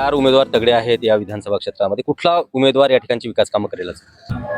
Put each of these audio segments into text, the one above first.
चार उमेदवार तगडे आहेत या विधानसभा क्षेत्रामध्ये. कुठला उमेदवार या ठिकाणची विकास कामं करेलच?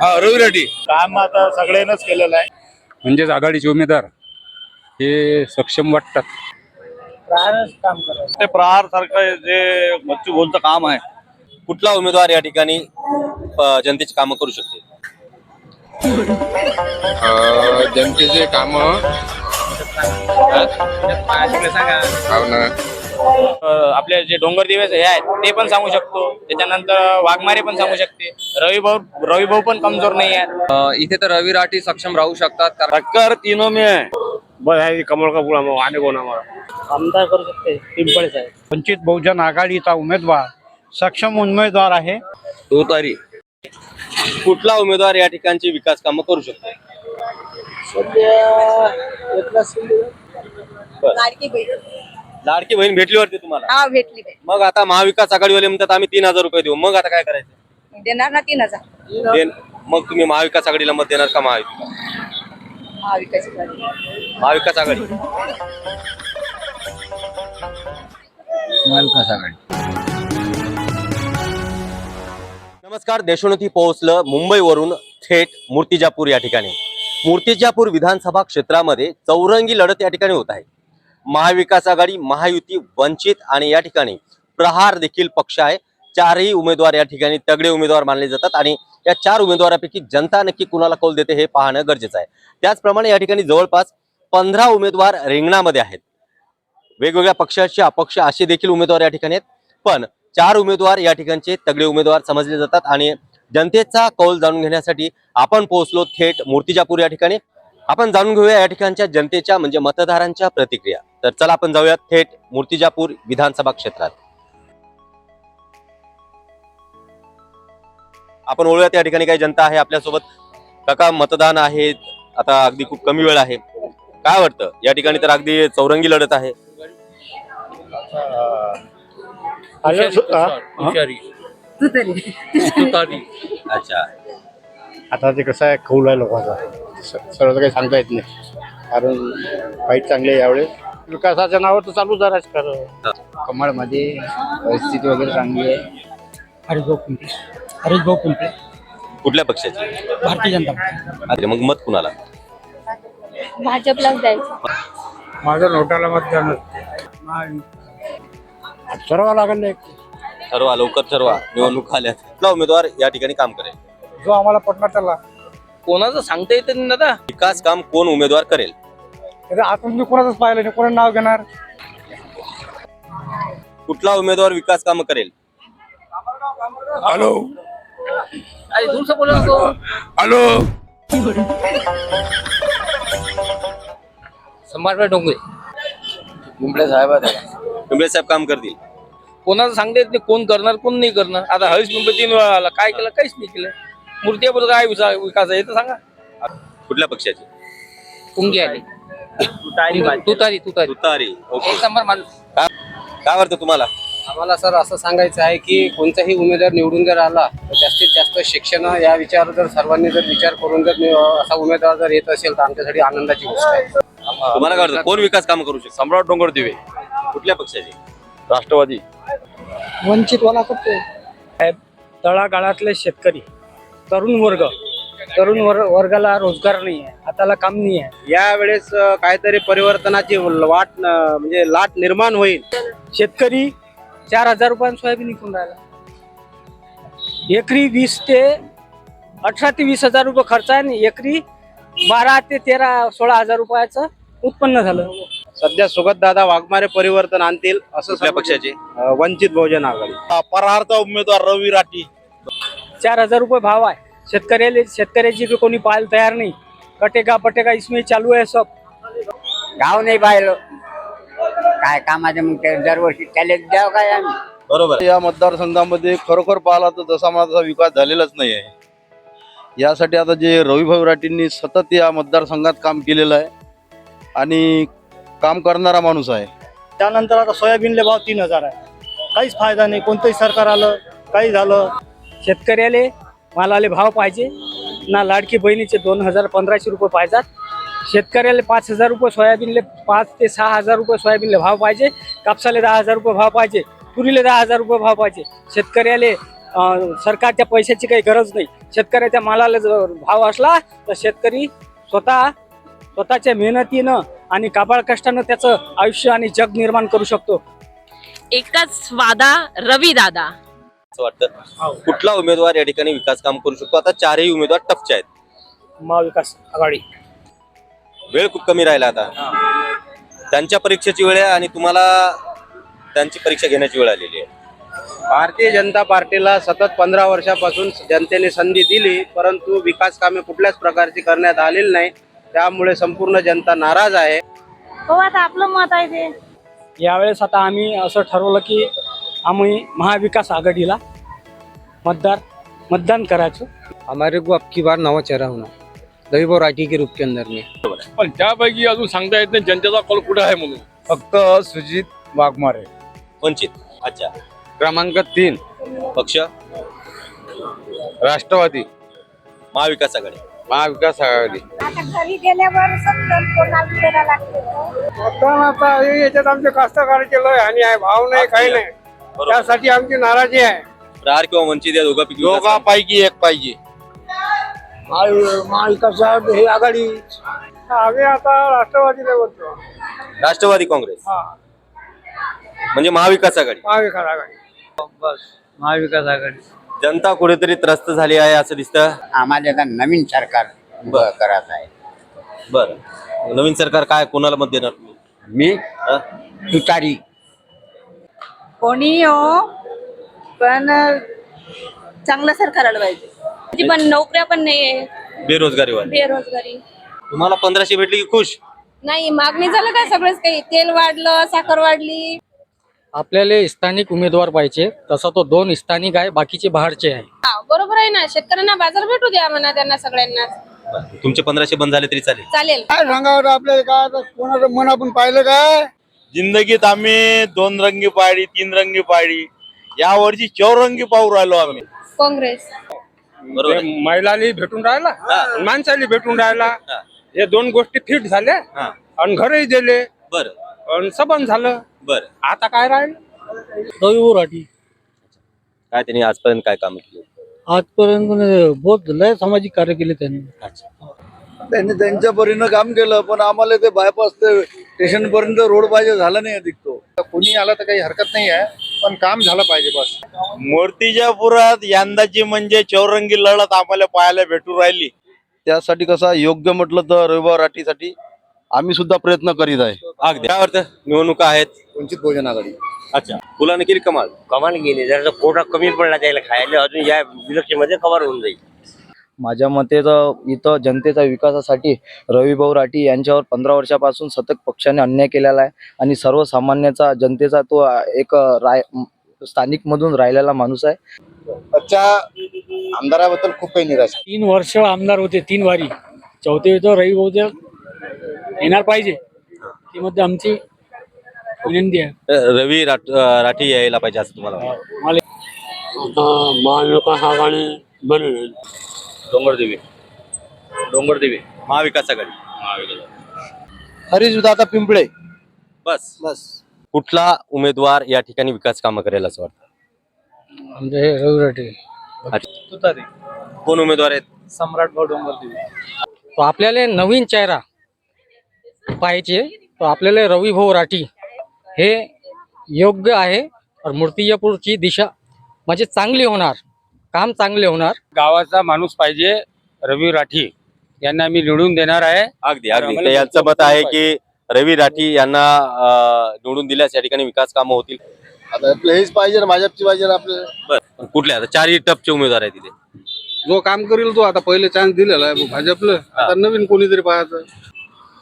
हा रवी रेड्डी. काम आता सगळ्यांनाच केलेलं आहे. म्हणजेच आघाडीचे उमेदवार हे सक्षम वाटतात. काम करायचं ते प्रहार सारखं जे बच्चू बोलचं काम आहे. कुठला उमेदवार या ठिकाणी अ, जनतेची कामं करू शकते? जनतेचे काम? आपले जे डोंगर दिवस हे आहेत ते पण सांगू शकतो. त्याच्यानंतर वाघमारे पण सांगू शकते. रवी भाऊ रवी भाऊ पण कमजोर नाही आहेत. इथे तर रवी राठी सक्षम राहू शकतात कारण टक्कर तीनों में बस आहे कमळ का पुढा मग आने कोण आम्हाला? आमदार करू शकते पिंपळे साहेब. वंचित बहुजन आघाडीचा उमेदवार सक्षम उमेदवार आहे. दो तारीख कुठला उमेदवार या ठिकाणची विकास कामं करू शकतो? बहीण. लाडकी बहीण भेटली वाटते तुम्हाला? हा भेटली बाई. मग आता महाविकास आघाडीवाले म्हणतात आम्ही तीन हजार रुपये देऊ. मग आता काय करायचं? देणार ना तीन हजार. देन- मग तुम्ही महाविकास आघाडीला मत देणार का महायुतीला महाविकास आघाडी. महाविकास आघाडी. नमस्कार देशोन्नती पोहोचलं मुंबईवरून थेट मूर्तिजापूर या ठिकाणी. मूर्तिजापूर विधानसभा क्षेत्रामध्ये चौरंगी लढत या ठिकाणी होत आहे. महाविकास आघाडी महायुती वंचित आणि या ठिकाणी प्रहार देखील पक्ष आहे. चारही उमेदवार या ठिकाणी तगडे उमेदवार मानले जातात आणि या चार उमेदवारापैकी जनता नक्की कुणाला कौल देते हे पाहणं गरजेचं आहे. त्याचप्रमाणे या ठिकाणी जवळपास पंधरा उमेदवार रिंगणामध्ये आहेत. वेगवेगळ्या पक्षाचे अपक्ष असे देखील उमेदवार या ठिकाणी आहेत. पण चार उमेदवार या ठिकाणचे तगडे उमेदवार समजले जातात आणि जनतेचा कौल जाणून घेण्यासाठी आपण पोहोचलो थेट मूर्तिजापूर या ठिकाणी. आपण जाणून घेऊया या ठिकाणच्या जनतेच्या म्हणजे मतदारांच्या प्रतिक्रिया. तर चला आपण जाऊया थेट मूर्तिजापूर विधानसभा क्षेत्रात. आपण ओळूयात या ठिकाणी काही जनता आहे आपल्यासोबत. काका मतदान आहे. आता अगदी खूप कमी वेळ आहे. काय वाटतं? या ठिकाणी तर अगदी चौरंगी लढत आहे. तू तरी अच्छा. आता ते कसं आहे कौल आहे लोकांचा. स- सर्व काही सांगता येत नाही. कारण काही चांगले यावेळेस. विकासाच्या नावावर तर चालूच आहे राजकारण. कमळमध्ये परिस्थिती वगैरे चांगली आहे. हरीश पिंपळे. हरीश भाऊ पिंपळे. कुठल्या पक्षाची? भारतीय जनता पक्ष. अरे मग मत कुणाला? भाजपलाच द्यायचं. माझं नोटाला मतदान ठरवा लागेल एक. ठरवा लवकर ठरवा. निवडणूक आल्या कुठला उमेदवार या ठिकाणी काम करेल. जो आम्हाला पटणार त्याला. कोणाचं सांगता येतं नाही दादा. विकास काम कोण उमेदवार करेल? त्याचं आतून मी कोणाचंच पाहिलं नाही कोणा नाव घेणार? कुठला उमेदवार विकास काम करेल? हॅलो. अरे दूरचं बोला नको. हॅलो. संभाजी डोंगरे. पिंपळे साहेब पिंपळे साहेब काम करतील. कोणाचं सांगता येत नाही कोण करणार कोण नाही करणार. आता हरीश पिंपळे तीन वेळा आला. काय केलं काहीच नाही केलं. मूर्तीबद्दल काय विसा- विकास आहे. तर सांगा. कुठल्या पक्षाची? पुंगी आली तुतारी तुतारी तुतारी. ओके. एक नंबर माणूस काय वाटतं तुम्हाला? आम्हाला सर असं सांगायचं आहे की कोणताही उमेदवार निवडून जर आला तर जास्तीत जास्त शिक्षण या विचार जर सर्वांनी जर विचार करून जर नि- असा उमेदवार जर येत असेल तर आमच्यासाठी आनंदाची गोष्ट आहे. तुम्हाला काय वाटतं कोण विकास काम करू शकतो? सम्राट डोंगर दिवे. कुठल्या पक्षाची? राष्ट्रवादी. वंचित वाला करतो तळागाळातले शेतकरी. तरुण वर्ग. तरुण वर्ग वर्गाला रोजगार नाही आहे हाताला काम नाही आहे यावेळेस काहीतरी परिवर्तनाची वाट म्हणजे लाट निर्माण होईल. शेतकरी चार हजार रुपयां सोयाबीन विकून राहिला. एकरी वीस ते अठरा ते वीस हजार रुपये खर्च आहे आणि एकरी बारा ते तेरा सोळा हजार रुपयाचं उत्पन्न झालं. सध्या सुगत दादा वाघमारे परिवर्तन आणतील असं कुठल्या सर्व- पक्षाची अं, वंचित बहुजन आघाडी. प्रहारचा उमेदवार रवी राठी. चार हजार रुपये भाव आहे. शेतकऱ्याला शेतकऱ्याची बी कोणी पाहायला तयार नाही. कटेका पटेका इसमें चालू आहे सब. गाव नाही पाहिलं. काय कामाचे मग ते दरवर्षी त्याला द्याव काय आम्ही? बरोबर. या मतदारसंघामध्ये खरोखर पाहिला तर जसा माझा विकास झालेलाच नाही आहे. यासाठी आता जे रविभाऊ राठींनी सतत या मतदारसंघात काम केलेलं आहे आणि काम करणारा माणूस आहे. त्यानंतर आता सोयाबीनले भाव तीन हजार आहे. काहीच फायदा नाही. कोणतंही सरकार आलं काही झालं शेतकऱ्याले मालाले भाव पाहिजे. ना लाडकी बहिणीचे दोन हजार पंधराशे रुपये पाहिजेत. शेतकऱ्याला पाच हजार रुपये सोयाबीनले पाच ते सहा हजार रुपये सोयाबीनले भाव पाहिजे. कापसाले दहा हजार रुपये भाव पाहिजे. तुरीले दहा हजार रुपये भाव पाहिजे. शेतकऱ्याले सरकारच्या पैशाची काही गरज नाही. शेतकऱ्याच्या मालाला जर भाव असला तर शेतकरी स्वतः स्वतःच्या मेहनतीनं आणि काबाळ कष्टानं त्याचं आयुष्य आणि जग निर्माण करू शकतो. एकच वादा रवी दादा. असं वाटतं. कुठला उमेदवार या ठिकाणी विकास काम करू शकतो? आता चारही उमेदवार टपचे आहेत. महाविकास आघाडी. वेळ खूप कमी राहिला आता. त्यांच्या परीक्षेची वेळ आहे आणि तुम्हाला त्यांची परीक्षा घेण्याची वेळ आलेली आहे. भारतीय जनता पार्टीला सतत पंधरा वर्षापासून जनतेने संधी दिली परंतु विकास कामे कुठल्याच प्रकारची करण्यात आलेली नाही. त्यामुळे संपूर्ण जनता नाराज आहे. हो आता आपलं मत आहे ते. यावेळेस आता आम्ही असं ठरवलं की आम्ही महाविकास आघाडीला मतदार मतदान करायचं. हमारे को अब की बार नवा चेहरा होना। रविभो राठी के रूप के अंदर में। पण त्यापैकी अजून सांगता येत नाही जनतेचा कल कुठे आहे म्हणून? फक्त सुजित वाघमारे. वंचित. अच्छा. क्रमांक तीन. पक्ष? राष्ट्रवादी. महाविकास आघाडी. महाविकास आघाडी. आता घरी गेल्यावर समजून कोणाला फिरायला लागते? मतदान आता याच्यात आमचे कास्तकाराचे लय हानी आहे भाव नाही काही नाही. त्यासाठी आमची नाराजी आहे. प्रहार किंवा वंचित या दोघांपैकी विकास काम- दोघांपैकी एक पाहिजे. महाविकास हे आघाडी. आम्ही आता राष्ट्रवादीला बोलतो. राष्ट्रवादी काँग्रेस. म्हणजे महाविकास आघाडी. महाविकास आघाडी. बस. महाविकास आघाडी. जनता कुठेतरी त्रस्त झाली आहे असं दिसतं? आम्हाला आता नवीन सरकार बरं. करायचं आहे. बरं. नवीन सरकार काय? कोणाला मत देणार तुम्ही? मी? तुतारी. कोणी हो पण चांगलं सरकार आलं पाहिजे. पण नोकऱ्या पण नाहीये. बेरोजगारीवाले. बेरोजगारी. तुम्हाला पंधराशे भेटली की खुश? नाही मागणी झालं काय सगळंच काही? तेल वाढलं साखर वाढली. आपल्याला स्थानिक उमेदवार पाहिजे तसा तो दोन स्थानिक आहे बाकीचे बाहेरचे आहे. हा, बरोबर आहे ना. शेतकऱ्यांना बाजार भेटू द्या म्हणा त्यांना सगळ्यांना. तुमचे पंधराशे बंद झाले तरी चालेल. चालेल. काय सांगावं आपल्याला? काय आता कोणाचं मन आपण पाहिलं काय? जिंदगीत आम्ही दोन रंगी पाळी तीन रंगी पाळी या वर्षी चौरंगी पाहू राहिलो आम्ही. काँग्रेस. बरोबर आहे. महिलाली भेटून राहिला हा. माणसाली भेटून राहिला. हा. हे दोन गोष्टी फिट झाल्या हा. आणि घरही दिले बरं. आणि सबन झालं. बरं. आता काय राहील? रवी राठी काय त्यांनी आजपर्यंत काय काम केले? आजपर्यंत बहुत लय सामाजिक कार्य केले त्यांनी. त्यांनी त्यांच्या परीनं काम केलं पण आम्हाला ते बायपास ते स्टेशन पर्यंत रोड पाहिजे झाला नाही दिसतो कोणी आलं तर काही हरकत नाही आहे पण काम झालं पाहिजे बस. मूर्तिजापुरात यंदाची म्हणजे चौरंगी लढत आम्हाला पाहायला भेटू राहिली. त्यासाठी कसा योग्य म्हटलं तर रविवार राठीसाठी आम्ही सुद्धा प्रयत्न करीत आहे. अगदी. काय वाटतं निवडणुका आहेत. वंचित बहुजन आघाडी. अच्छा. फुलाने केली कमाल. कमाल गेली जर कोटा कमी पडला त्याला खायला. अजून या विलक्षमध्ये कव्हर होऊन जाईल. माझ्या मते तर इथं जनतेच्या विकासासाठी रविभाऊ राठी यांच्यावर पंधरा वर्षापासून सतत पक्षाने अन्याय केलेला आहे आणि सर्वसामान्याचा जनतेचा तो एक राय स्थानिकमधून राहिलेला माणूस आहे. अच्छा आमदाराबद्दल खूप काही निराश. तीन वर्ष आमदार होते तीन वारी. चौथे तो रवी बहुते येणार पाहिजे. ती मध्ये आमची विनंती आहे. रवी राठ- यायला पाहिजे असं तुम्हाला महाविकास आघाडी बनेल. डोंगरदेवी. डोंगरदेवी. महाविकास आघाडी हरीश आता पिंपळे. बस. बस. कुठला उमेदवार या ठिकाणी विकास कामं करेल असं वाटतं? आमचे हे रवी राठी अच्छा. कोण उमेदवार आहेत? सम्राट भाऊ डोंगरदेवी. तो आपल्याला नवीन चेहरा पाहिजे तो आपल्याला रवी भाऊ राठी हे योग्य आहे. और मूर्तिजापूरची दिशा म्हणजे चांगली होणार. काम चांगले होणार. गावाचा माणूस पाहिजे रवी राठी यांना मी निवडून देणार आहे. अगदी अगदी. तर यांचं मत आहे की रवी राठी यांना अ, निवडून दिल्यास या ठिकाणी विकास कामं होतील. आता आपलं हेच पाहिजे ना भाजपची पाहिजे ना आपल्याला. बरं कुठले आता? चारही टपचे उमेदवार आहेत तिथे. जो काम करेल तो आता पहिले चान्स दिलेला आहे भाजपला. आता नवीन कोणीतरी पाहायचं.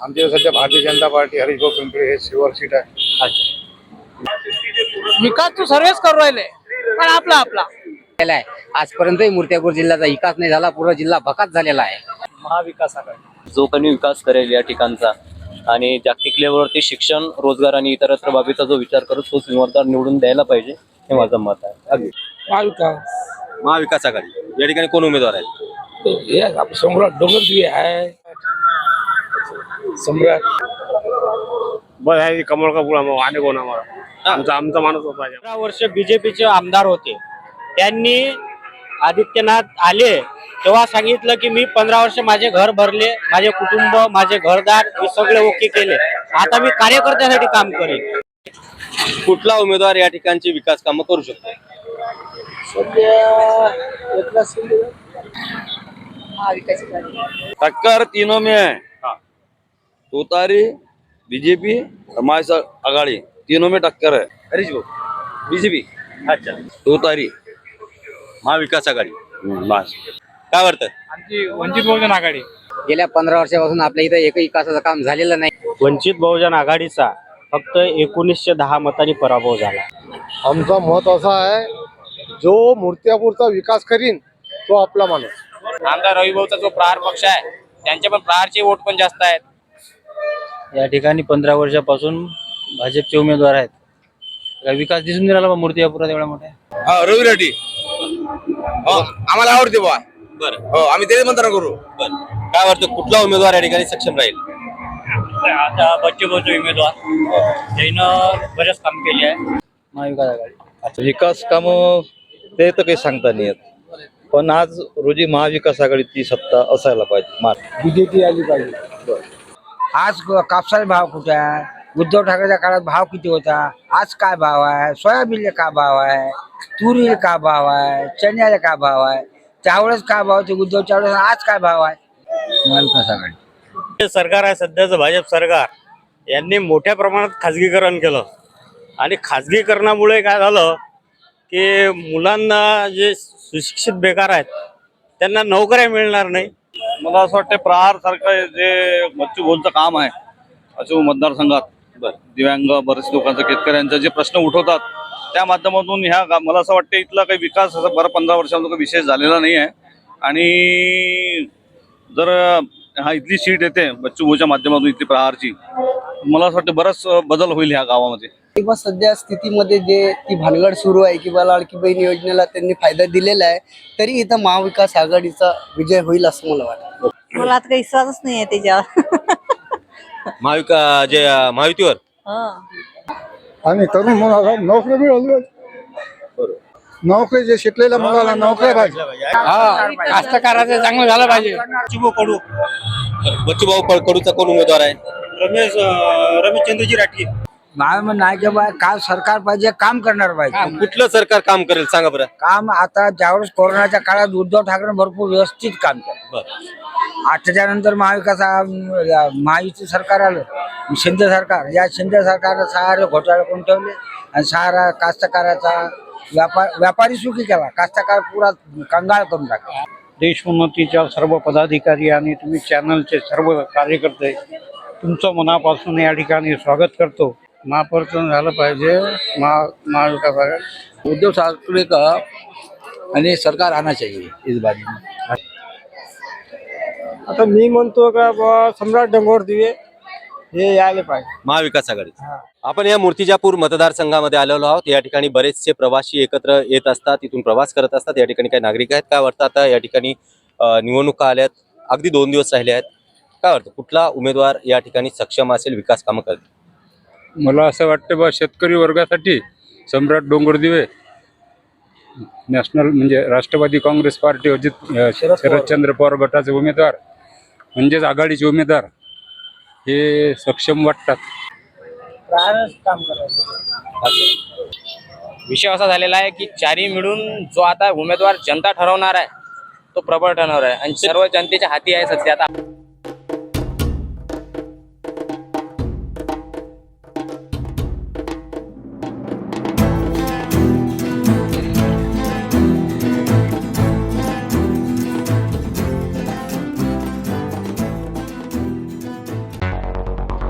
आमच्या सध्या भारतीय जनता पार्टी हरीशभाऊ पिंपळे हे शिवर सीट आहे. विकास तो सर्वच करू राहिले पण आपला आपला. आहे. आजपर्यंतही मूर्त्यापूर जिल्ह्याचा विकास नाही झाला पूर्ण जिल्हा भकास झालेला आहे. महाविकास आघाडी जो काही विकास करेल या ठिकाणचा आणि जागतिक लेवलवरती शिक्षण रोजगार आणि इतरत्र बाबीचा जो विचार करत तोच निवडदार निवडून द्यायला पाहिजे हे माझं मत आहे. अगदी. महाविकास. महाविकास आघाडी या ठिकाणी कोण उमेदवार आहेत हे आपलं सम्राट डोंगरदेवी आहे. सम्राट. बस आहे कमळ का पुढा मग आणि कोण आम्हाला? आमचा आमचा माणूस होता. वर्ष बीजेपीचे आमदार होते. त्यांनी आदित्यनाथ आले तेव्हा सांगितलं की मी पंधरा वर्ष माझे घर भरले माझे कुटुंब माझे घरदार हे सगळे ओके केले. आता मी कार्यकर्त्यासाठी काम करेन. कुठला उमेदवार या ठिकाणची विकास कामं करू शकतो? टक्कर तीनों में है. तुतारी बीजेपी समाज आघाड़ी. तीनों में टक्कर है हरीश भाऊ. बीजेपी अच्छा. तुतारी. महाविकास आघाडी. बस. काय वाटतं? आमची वंचित बहुजन आघाडी. गेल्या पंधरा वर्षापासून आपल्या इथं एकही विकासाचं काम झालेलं नाही. वंचित बहुजन आघाडीचा फक्त एकोणीसशे दहा मतांनी पराभव झाला. आमचा मत असा आहे जो मूर्त्यापूरचा विकास करीन तो आपला माणूस. आमदार रविभाऊचा जो प्रहार पक्ष आहे त्यांचे पण प्रहारचे वोट पण जास्त आहेत. या ठिकाणी पंधरा वर्षापासून भाजपचे उमेदवार आहेत. काय विकास दिसून नाही राहिला मूर्ती पुरा एवढ्या मोठ्या? रवी रेड्डी. आम्हाला आवडते बा बरं. हो आम्ही तेच मंत्रण करू. बरं. काय वाटतं कुठला उमेदवार या ठिकाणी सक्षम राहील? आता बच्चे भाऊचे उमेदवार. त्यानं बरेच काम केले आहे. महाविकास आघाडी. विकास काम ते तर काही सांगता नाही येत. पण आज रोजी महाविकास आघाडीची सत्ता असायला पाहिजे. बीजेपी आली पाहिजे. आज कापसाचे भाव कुठे आहे? उद्धव ठाकरेच्या काळात भाव किती होता? आज काय भाव आहे? सोयाबीनला का भाव आहे? तुरीला का भाव आहे? चण्याला का भाव आहे? त्यावेळेस काय भाव होते? उद्धवच्या वेळेस आज काय भाव आहे? महाविकास आघाडी जे सरकार आहे सध्याचं भाजप सरकार यांनी मोठ्या प्रमाणात खाजगीकरण केलं. आणि खाजगीकरणामुळे काय झालं की मुलांना जे सुशिक्षित बेकार आहेत त्यांना नोकऱ्या मिळणार नाही. मला असं वाटतं प्रहार सारखं जे बच्चू भाऊंचं काम आहे अशोक मतदारसंघात दिव्यांग बरेच लोकांचं शेतकऱ्यांचे जे प्रश्न उठवतात त्या माध्यमातून ह्या गा- मला असं वाटतं इथला काही विकास असं बरं पंधरा वर्षांचा काही विशेष झालेला नाही आहे. आणि जर हा इथली सीट येते बच्चू भाऊच्या माध्यमातून इथली प्रहारची मला असं वाटतं बराच बदल होईल ह्या गावामध्ये. किंवा सध्या स्थितीमध्ये जे ती भानगड सुरू आहे किंवा लाडकी बहीण योजनेला त्यांनी फायदा दिलेला आहे तरी इथं महाविकास आघाडीचा विजय होईल असं मला वाटतं. मला आता काही विश्वासच नाही आहे त्याच्यावर. महाविका जे महायुतीवर? आणि तरुण मुलाला नोकरी मिळाली नोकरी जे शिकलेल्या मुलाला नोकरी पाहिजे. कास्तकाराचं चांगलं झालं पाहिजे. कडू. बच्चू भाऊ क- कडूचा कोण उमेदवार आहे? रमेश रमेश चंद्रजी राठी माझं म्हणणं आहे की बा काम सरकार पाहिजे काम करणार पाहिजे. कुठलं सरकार काम करेल सांगा बरं. काम आता ज्यावेळेस कोरोनाच्या काळात उद्धव ठाकरे भरपूर व्यवस्थित काम केलं आता त्याच्यानंतर महाविकास महायुती सरकार आलं. शिंदे सरकार. या शिंदे सरकारनं सारे घोटाळे करून ठेवले आणि सारा कास्तकाराचा व्यापार व्यापारी सुखी केला. कास्तकार पुरा कंगाळ करून टाकला. देशोन्नतीच्या सर्व पदाधिकारी आणि तुम्ही चॅनलचे सर्व कार्यकर्ते तुमचं मनापासून या ठिकाणी स्वागत करतो. महापरिवर्तन झालं पाहिजे. महा महाविकास आघाडी. उद्धव ठाकरे का आणि सरकार आना चाहिए इस बारे में आता मी म्हणतो का बा सम्राट डोंगर दिवे हे यायला पाहिजे. महाविकास आघाडी. आपण या मूर्तिजापूर मतदारसंघामध्ये आलेलो आहोत. या ठिकाणी बरेचसे प्रवासी एकत्र येत असतात तिथून प्रवास करत असतात. या ठिकाणी काही नागरिक आहेत काय वाटतं आता? या ठिकाणी अं, निवडणुका आल्यात अगदी दोन दिवस राहिले आहेत. काय वाटतं? कुठला उमेदवार या ठिकाणी सक्षम असेल विकास कामं करेल मला असं वाटतं बा शेतकरी वर्गासाठी सम्राट डोंगरदिवे नॅशनल म्हणजे राष्ट्रवादी काँग्रेस पार्टी अजित अ, शरदचंद्र पवार गटाचे उमेदवार म्हणजेच आघाडीचे उमेदवार हे सक्षम वाटतात. विषय असा झालेला आहे की चारी मिळून जो आता उमेदवार जनता ठरवणार आहे तो प्रबळ ठरवणार आहे. आणि सर्व जनतेच्या हाती आहे सध्या आता.